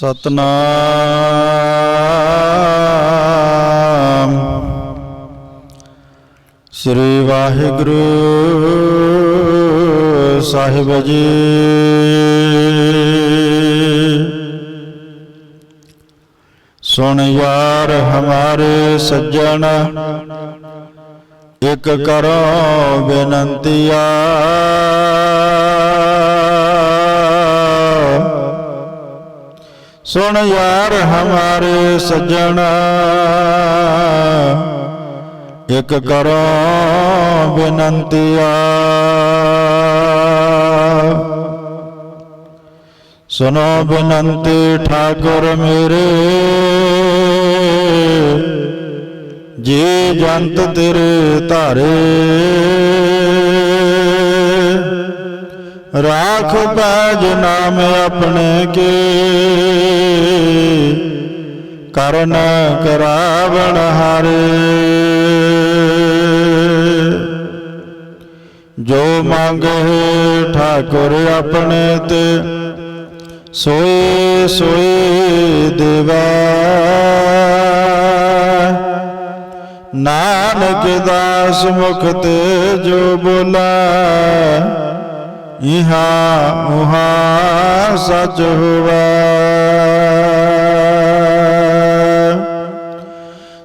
ਸਤਨਾਮ। ਸ੍ਰੀ ਵਾਹਿਗੁਰੂ ਸਾਹਿਬ ਜੀ। ਸੁਣ ਯਾਰ ਹਮਾਰੇ ਸੱਜਣ ਇੱਕ ਕਰੋ ਬੇਨੰਤੀਆ। ਸੁਣ ਯਾਰ ਹਮਾਰੇ ਸੱਜਣ ਇਕ ਕਰੋ ਬੇਨੰਤੀਆ ਸੁਨੋ ਬੇਨੰਤੀ ਠਾਕੁਰ ਮੇਰੇ ਜੀ ਜੰਤ ਤੇਰੇ ਧਾਰੇ ਰਾਖ ਪੈਜ ਨਾਮ ਆਪਣੇ ਕੇ। ਕਰਨ ਕਰਾਵਣ ਹਾਰੇ। ਜੋ ਮੰਗੇ ਠਾਕੁਰ ਆਪਣੇ ਤੇ, ਸੋਏ ਸੋਏ ਦੇਵਾ। ਨਾਨਕ ਦਾਸ ਮੁਖ ਤੇ ਜੋ ਬੋਲਾ ਇਹਾ ਉਹਾ ਸਚ ਹੋਵਾ।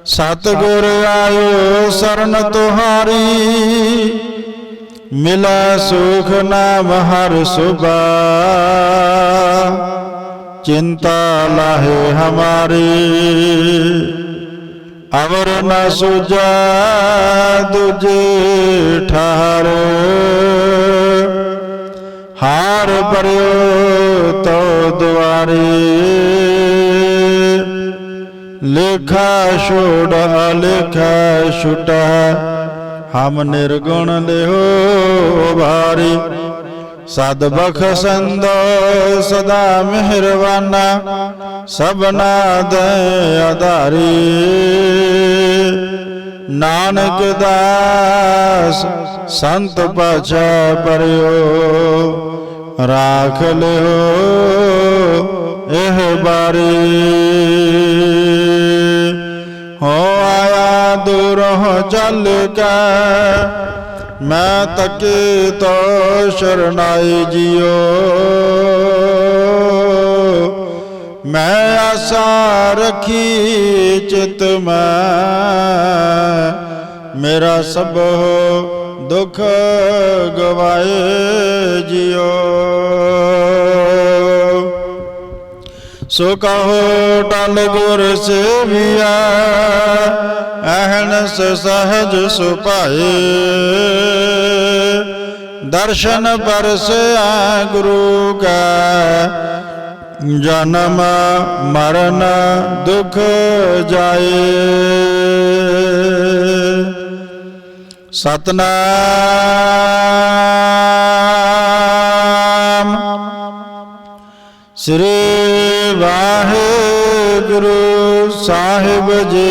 ਸਤਿਗੁਰ ਆਇਓ ਸਰਨ ਤੁਹਾਰੀ, ਮਿਲਾ ਸੁਖ ਨਾਮ ਹਰ ਸੁਭਾ। ਚਿੰਤਾ ਲਾਹੇ ਹਮਾਰੀ, ਅਵਰ ਨ ਸੁਜਾ ਦੁਜੇ ਠਾਰ। ਹਾਰ ਪਰਿਓ ਤੋ ਦੁਆਰੇ। ਲੇਖਾ ਛੋੜ, ਲੇਖਾ ਛੁਟਾ, ਹਮ ਨਿਰਗੁਣ ਲਿਓ ਭਾਰੀ ਸਦ ਬਖਸ਼ੰਦੋ ਸਦਾ ਮਿਹਰਵਾਨਾ ਸਭਨਾ ਦੇ ਆਧਾਰੀ। ਨਾਨਕ ਦਾਸ, ਸੰਤ ਪਾਛਾ ਪਰਿਓ। ਰਾਖ ਲਿਓ ਇਹ ਬਾਰੀ। ਹੋ ਆਇਆ ਦੂਰੋਂ ਚੱਲ ਕੇ, ਮੈਂ ਤੱਕੇ ਤੋ ਸ਼ਰਨਾਈ ਜੀਓ। ਮੈਂ ਆਸਾ ਰਖੀ ਚਿਤ ਮੈਂ, ਮੇਰਾ ਸਭ ਦੁੱਖ ਗਵਾਏ ਜਿਓ ਸੋ ਕਹੋ ਟਲ ਗੁਰ ਸੇਵੀਆ, ਅਹਨਸ ਸਹਜ ਸੁਭਾਏ। ਦਰਸ਼ਨ ਪਰਸਿਆ ਗੁਰੂ ਕਾ, ਜਨਮ ਮਰਨ ਦੁਖ ਜਾਏ। ਸਤਨਾਮ। ਸ੍ਰੀ ਵਾਹਿਗੁਰੂ ਸਾਹਿਬ ਜੀ।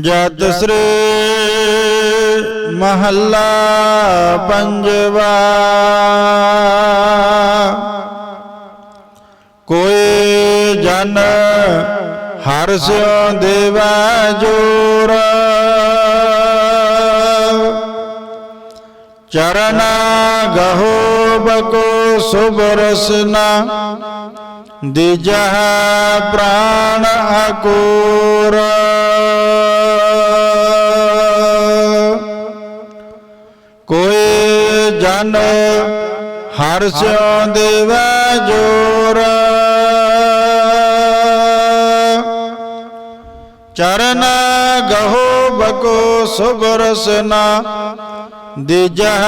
ਜਤ ਸ੍ਰੀ ਮਹੱਲਾ ਪੰਜਵਾ। ਕੋਈ ਜਨ ਹਰ ਸਿਉ ਦੇਵਾ ਜੋਰ। ਚਰਨ ਗਹੋ ਬਕੋ ਸੁਭ ਰਸਨਾ, ਦਿਜਹ ਪ੍ਰਾਣ ਅਕੂਰ। ਕੋਈ ਜਨ ਹਰ ਸਿਉ ਦੇਵਾ ਜੋਰ। ਚਰਨ ਗਹੋ ਬਕੋ ਸੁਭ ਰਸਨਾ ਦਿਜਹ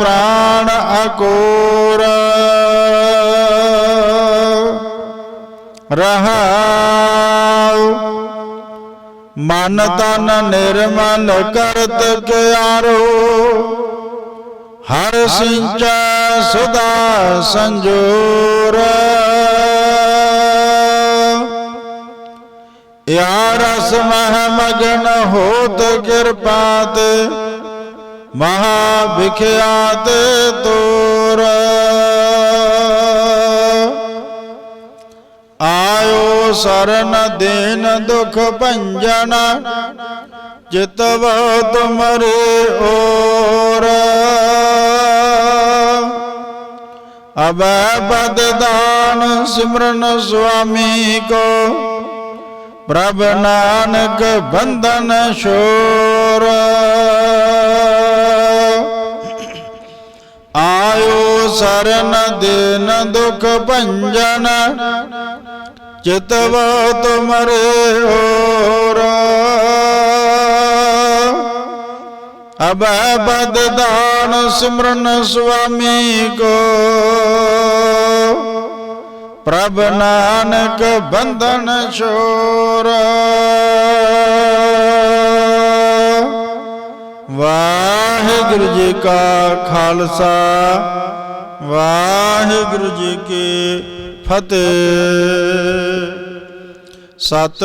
ਪ੍ਰਾਣ ਅਕੂਰ। ਰਹਾਉ, ਮਨ ਤਨ ਨਿਰਮਲ ਕਰਤ ਕਿਆਰੋ, ਹਰ ਸਿੰਚਾ ਸੁਦਾ ਸੰਜੋਰ। यारस मह मग्न होत कृपात महाभिख्यात तोर। आयो शरण दीन दुख भंजन चितव तुमरे ओर। अब पद दान सिमरन स्वामी को ਪ੍ਰਭ ਨਾਨਕ ਬੰਧਨ ਸ਼ੋਰ ਆਇਓ ਸਰਨ ਦਿਨ ਦੁਖ ਭੰਜਨ ਚਿਤਵ ਤੁਮਰੇ ਹੋਰ। ਅਬੈ ਬਦਦਾਨ ਸਿਮਰਨ ਸੁਆਮੀ ਕੋ। ਪ੍ਰਭ ਨਾਨਕ ਬੰਧਨ ਛੋਰ। ਵਾਹਿਗੁਰੂ ਜੀ ਕਾ ਖਾਲਸਾ ਵਾਹਿਗੁਰੂ ਜੀ ਕੀ ਫਤਿਹ। ਸਤ